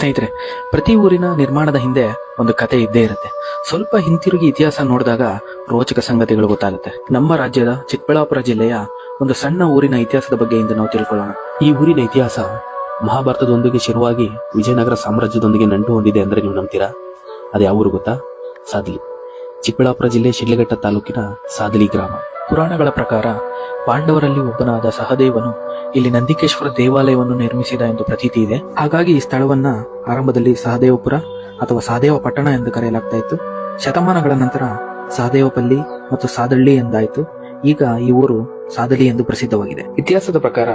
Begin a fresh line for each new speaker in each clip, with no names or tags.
ಸ್ನೇಹಿತರೆ, ಪ್ರತಿ ಊರಿನ ನಿರ್ಮಾಣದ ಹಿಂದೆ ಒಂದು ಕತೆ ಇದ್ದೇ ಇರುತ್ತೆ. ಸ್ವಲ್ಪ ಹಿಂತಿರುಗಿ ಇತಿಹಾಸ ನೋಡಿದಾಗ ರೋಚಕ ಸಂಗತಿಗಳು ಗೊತ್ತಾಗುತ್ತೆ. ನಮ್ಮ ರಾಜ್ಯದ ಚಿಕ್ಕಬಳ್ಳಾಪುರ ಜಿಲ್ಲೆಯ ಒಂದು ಸಣ್ಣ ಊರಿನ ಇತಿಹಾಸದ ಬಗ್ಗೆ ಇಂದು ನಾವು ತಿಳ್ಕೊಳ್ಳೋಣ. ಈ ಊರಿನ ಇತಿಹಾಸ ಮಹಾಭಾರತದೊಂದಿಗೆ ಶುರುವಾಗಿ ವಿಜಯನಗರ ಸಾಮ್ರಾಜ್ಯದೊಂದಿಗೆ ನಂಟು ಹೊಂದಿದೆ ಅಂದ್ರೆ ನೀವು ನಂಬ್ತೀರಾ? ಅದು ಯಾವ ಊರು ಗೊತ್ತಾ? ಸಾದ್ಲಿ. ಚಿಕ್ಕಬಳ್ಳಾಪುರ ಜಿಲ್ಲೆ ಶಿಡ್ಲಘಟ್ಟ ತಾಲೂಕಿನ ಸಾದಲಿ ಗ್ರಾಮ. ಪುರಾಣಗಳ ಪ್ರಕಾರ ಪಾಂಡವರಲ್ಲಿ ಒಬ್ಬನಾದ ಸಹದೇವನು ಇಲ್ಲಿ ನಂದಿಕೇಶ್ವರ ದೇವಾಲಯವನ್ನು ನಿರ್ಮಿಸಿದ ಎಂದು ಪ್ರತೀತಿ ಇದೆ. ಹಾಗಾಗಿ ಈ ಸ್ಥಳವನ್ನ ಆರಂಭದಲ್ಲಿ ಸಹದೇವಪುರ ಅಥವಾ ಸಹದೇವ ಪಟ್ಟಣ ಎಂದು ಕರೆಯಲಾಗ್ತಾ ಇತ್ತು. ಶತಮಾನಗಳ ನಂತರ ಸಹದೇವಪಲ್ಲಿ ಮತ್ತು ಸಾದಳ್ಳಿ ಎಂದಾಯಿತು. ಈಗ ಈ ಊರು ಸಾದಲಿ ಎಂದು ಪ್ರಸಿದ್ಧವಾಗಿದೆ. ಇತಿಹಾಸದ ಪ್ರಕಾರ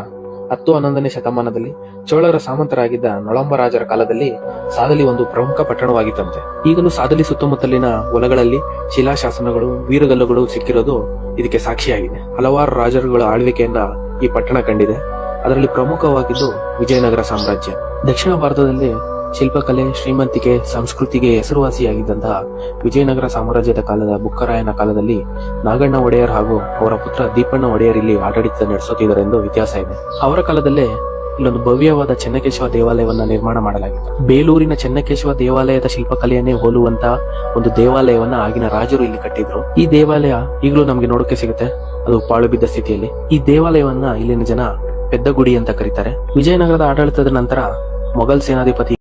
ಹತ್ತು ಹನ್ನೊಂದನೇ ಶತಮಾನದಲ್ಲಿ ಚೋಳರ ಸಾಮಂತರಾಗಿದ್ದ ನೊಳಂಬ ರಾಜರ ಕಾಲದಲ್ಲಿ ಸಾದಲಿ ಒಂದು ಪ್ರಮುಖ ಪಟ್ಟಣವಾಗಿತ್ತಂತೆ. ಈಗಲೂ ಸಾದಲಿ ಸುತ್ತಮುತ್ತಲಿನ ಹೊಲಗಳಲ್ಲಿ ಶಿಲಾಶಾಸನಗಳು, ವೀರಗಲ್ಲುಗಳು ಸಿಕ್ಕಿರೋದು ಇದಕ್ಕೆ ಸಾಕ್ಷಿಯಾಗಿದೆ. ಹಲವಾರು ರಾಜರುಗಳ ಆಳ್ವಿಕೆಯನ್ನ ಈ ಪಟ್ಟಣ ಕಂಡಿದೆ. ಅದರಲ್ಲಿ ಪ್ರಮುಖವಾಗಿದ್ದು ವಿಜಯನಗರ ಸಾಮ್ರಾಜ್ಯ. ದಕ್ಷಿಣ ಭಾರತದಲ್ಲಿ ಶಿಲ್ಪಕಲೆ, ಶ್ರೀಮಂತಿಕೆ, ಸಂಸ್ಕೃತಿಗೆ ಹೆಸರುವಾಸಿಯಾಗಿದ್ದಂತಹ ವಿಜಯನಗರ ಸಾಮ್ರಾಜ್ಯದ ಕಾಲದ ಬುಕ್ಕರಾಯನ ಕಾಲದಲ್ಲಿ ನಾಗಣ್ಣ ಒಡೆಯರ್ ಹಾಗೂ ಅವರ ಪುತ್ರ ದೀಪಣ್ಣ ಒಡೆಯರ್ ಇಲ್ಲಿ ಆಡಳಿತ ನಡೆಸುತ್ತಿದ್ದರೆಂದು ಇತಿಹಾಸ ಇದೆ. ಅವರ ಕಾಲದಲ್ಲೇ ಇಲ್ಲೊಂದು ಭವ್ಯವಾದ ಚೆನ್ನಕೇಶವ ದೇವಾಲಯವನ್ನ ನಿರ್ಮಾಣ ಮಾಡಲಾಗಿದೆ ಬೇಲೂರಿನ ಚೆನ್ನಕೇಶವ ದೇವಾಲಯದ ಶಿಲ್ಪಕಲೆಯನ್ನೇ ಹೋಲುವಂತ ಒಂದು ದೇವಾಲಯವನ್ನ ಆಗಿನ ರಾಜರು ಇಲ್ಲಿ ಕಟ್ಟಿದ್ರು. ಈ ದೇವಾಲಯ ಈಗಲೂ ನಮ್ಗೆ ನೋಡೋಕೆ ಸಿಗುತ್ತೆ. ಅದು ಪಾಳು ಬಿದ್ದ ಸ್ಥಿತಿಯಲ್ಲಿ. ಈ ದೇವಾಲಯವನ್ನ ಇಲ್ಲಿನ ಜನ ಪೆದ್ದ ಗುಡಿ ಅಂತ ಕರೀತಾರೆ. ವಿಜಯನಗರದ ಆಡಳಿತದ ನಂತರ ಮೊಘಲ್ ಸೇನಾಧಿಪತಿ